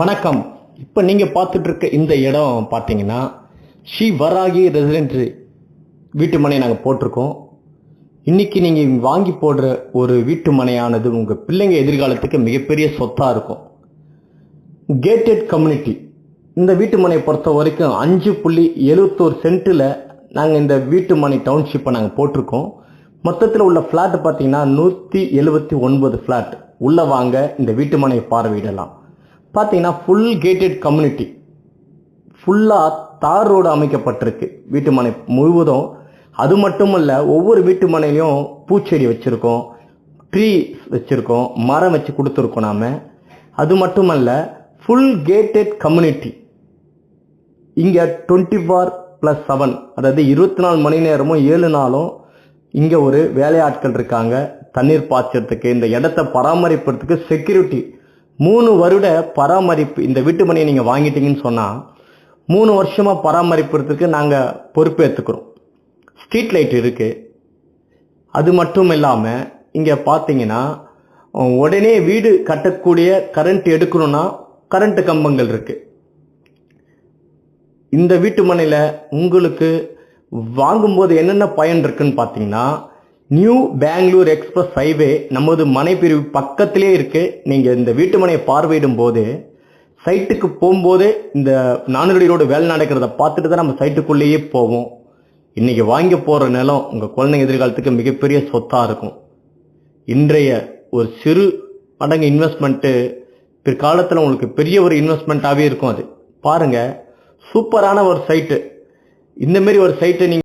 வணக்கம். இப்போ நீங்கள் பார்த்துட்ருக்க இந்த இடம் பார்த்தீங்கன்னா ஸ்ரீ வராகி ரெசிடென்சி வீட்டு மனை நாங்கள் போட்டிருக்கோம். இன்றைக்கி நீங்கள் வாங்கி போடுற ஒரு வீட்டு மனையானது உங்கள் பிள்ளைங்க எதிர்காலத்துக்கு மிகப்பெரிய சொத்தாக இருக்கும். கேட்டட் கம்யூனிட்டி இந்த வீட்டு மனையை பொறுத்த வரைக்கும் அஞ்சு புள்ளி எழுபத்தோரு சென்ட்டில் நாங்கள் இந்த வீட்டு மனை டவுன்ஷிப்பை நாங்கள் போட்டிருக்கோம். மொத்தத்தில் உள்ள ஃப்ளாட் பார்த்தீங்கன்னா நூற்றி எழுபத்தி ஒன்பது ஃப்ளாட் உள்ளே வாங்க இந்த வீட்டு மனையை பார்வையிடலாம். பார்த்தீங்கன்னா ஃபுல் கேட்டட் கம்யூனிட்டி ஃபுல்லாக தார் ரோடு அமைக்கப்பட்டிருக்கு வீட்டு மனை முழுவதும். அது மட்டும் இல்லை ஒவ்வொரு வீட்டு மனையிலையும் பூச்செடி வச்சுருக்கோம் ட்ரீ வச்சுருக்கோம் மரம் வச்சு கொடுத்துருக்கோம் நாம். அது மட்டுமல்ல ஃபுல் கேட்டட் கம்யூனிட்டி இங்கே டுவெண்ட்டி ஃபார் ப்ளஸ் செவன் அதாவது இருபத்தி நாலு மணி நேரமும் ஏழு நாளும் இங்கே ஒரு வேலையாட்கள் இருக்காங்க. தண்ணீர் பாய்ச்சறதுக்கு இந்த இடத்த பராமரிப்பதுக்கு செக்யூரிட்டி மூணு வருட பராமரிப்பு இந்த வீட்டு மனையை நீங்கள் வாங்கிட்டீங்கன்னு சொன்னால் மூணு வருஷமாக பராமரிப்புறதுக்கு நாங்கள் பொறுப்பேற்றுக்கிறோம் ஸ்ட்ரீட் லைட் இருக்குது அது மட்டும் இல்லாமல் இங்கே பார்த்தீங்கன்னா உடனே வீடு கட்டக்கூடிய கரண்ட் எடுக்கணும்னா கரண்ட்டு கம்பங்கள் இருக்குது இந்த வீட்டு மனையில் உங்களுக்கு வாங்கும்போது என்னென்ன பயன் இருக்குன்னு பார்த்தீங்கன்னா நியூ பெங்களூர் எக்ஸ்பிரஸ் ஹைவே நமது மனை பிரிவு பக்கத்திலே இருக்கு. நீங்கள் இந்த வீட்டு மனையை பார்வையிடும் போது சைட்டுக்கு போகும்போது இந்த நானூறு ரோடு வேலை நடக்கிறத பார்த்துட்டு தான் நம்ம சைட்டுக்குள்ளேயே போவோம். இன்றைக்கி வாங்கி போகிற நிலம் உங்கள் குழந்தைங்க எதிர்காலத்துக்கு மிகப்பெரிய சொத்தாக இருக்கும். இன்றைய ஒரு சிறு மடங்கு இன்வெஸ்ட்மெண்ட்டு பிற்காலத்தில் உங்களுக்கு பெரிய ஒரு இன்வெஸ்ட்மெண்ட்டாகவே இருக்கும் அது. பாருங்கள் சூப்பரான ஒரு சைட்டு இந்தமாரி ஒரு சைட்டை நீங்கள்